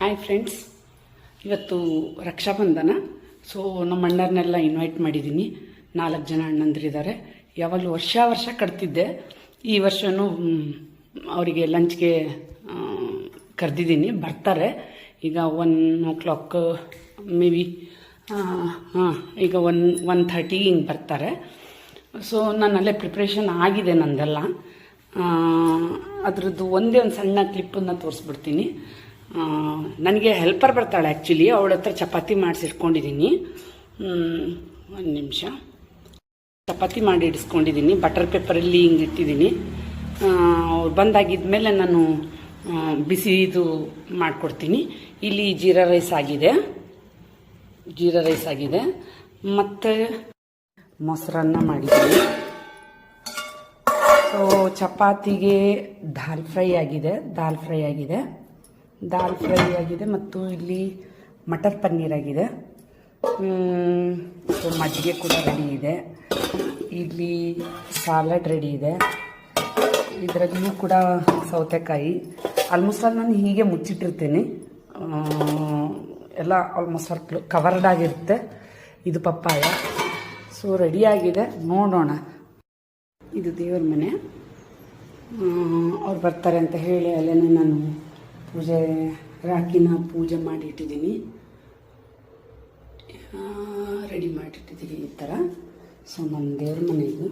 Hi friends ಇವತ್ತು Raksha Bandhan. So ನಮ್ಮ ಅಣ್ಣರನ್ನೆಲ್ಲ invite ಮಾಡಿದ್ದೀನಿ ನಾಲ್ಕು ಜನ ಅಣ್ಣಂದಿರಿದ್ದಾರೆ. ಯಾವಾಗಲೂ ವರ್ಷ ವರ್ಷ ಕಟ್ತಿದ್ದೆ. ಈ ವರ್ಷವೂ ಅವರಿಗೆ ಲಂಚ್ಗೆ ಕರೆದಿದ್ದೀನಿ ಬರ್ತಾರೆ. ಈಗ one o'clock maybe ಹಾಂ, ಈಗ ಒನ್ ಒನ್ ಥರ್ಟಿ ಹಿಂಗೆ ಬರ್ತಾರೆ. ಸೊ ನಾನಲ್ಲೇ ಪ್ರಿಪ್ರೇಷನ್ ಆಗಿದೆ ನಂದೆಲ್ಲ. ಅದರದ್ದು ಒಂದೇ ಒಂದು ಸಣ್ಣ ಕ್ಲಿಪ್ಪನ್ನು ತೋರಿಸ್ಬಿಡ್ತೀನಿ. ನನಗೆ ಹೆಲ್ಪರ್ ಬರ್ತಾಳೆ ಆ್ಯಕ್ಚುಲಿ ಅವಳ ಹತ್ರ ಚಪಾತಿ ಮಾಡಿಸಿಟ್ಕೊಂಡಿದ್ದೀನಿ ಒಂದು ನಿಮಿಷ. ಚಪಾತಿ ಮಾಡಿ ಇಡಿಸ್ಕೊಂಡಿದ್ದೀನಿ ಬಟರ್ ಪೇಪರಲ್ಲಿ ಹಿಂಗೆ ಇಟ್ಟಿದ್ದೀನಿ ಅವ್ರು ಬಂದಾಗಿದ್ಮೇಲೆ ನಾನು ಬಿಸಿ ಇದು ಮಾಡಿಕೊಡ್ತೀನಿ. ಇಲ್ಲಿ ಜೀರಾ ರೈಸ್ ಆಗಿದೆ. ಜೀರಾ ರೈಸ್ ಆಗಿದೆ. ಮತ್ತು ಮೊಸರನ್ನ ಮಾಡಿದ್ದೀನಿ. ಸೊ ಚಪಾತಿಗೆ ದಾಲ್ ಫ್ರೈ ಆಗಿದೆ, ದಾಲ್ ಫ್ರೈ ಆಗಿದೆ. ದಾಲ್ ಫ್ರೈ ಆಗಿದೆ ಮತ್ತು ಇಲ್ಲಿ ಮಟರ್ ಪನ್ನೀರ್ ಆಗಿದೆ. ಮಜ್ಜಿಗೆ ಕೂಡ ರೆಡಿ ಇದೆ. ಇಲ್ಲಿ ಸಾಲಡ್ ರೆಡಿ ಇದೆ. ಇದರಲ್ಲೂ ಕೂಡ ಸೌತೆಕಾಯಿ. ಆಲ್ಮೋಸ್ಟ್ ಆಲ್ ನಾನು ಹೀಗೆ ಮುಚ್ಚಿಟ್ಟಿರ್ತೀನಿ. ಎಲ್ಲ ಆಲ್ಮೋಸ್ಟ್ ಆಲ್ ಕವರ್ಡ್ ಆಗಿರುತ್ತೆ. ಇದು ಪಪ್ಪಾಯ. ಸೊ ರೆಡಿಯಾಗಿದೆ ನೋಡೋಣ. ಇದು ದೇವರ ಮನೆ. ಅವ್ರು ಬರ್ತಾರೆ ಅಂತ ಹೇಳಿ ಅಲ್ಲೇ ನಾನು ಪೂಜೆ ರಾಕಿನ ಪೂಜೆ ಮಾಡಿ ಇಟ್ಟಿದ್ದೀನಿ ರೆಡಿ ಮಾಡಿಟ್ಟಿದ್ದೀನಿ ಈ ಥರ. ಸೊ ನಮ್ಮ ದೇವ್ರ ಮನೆ ಇದು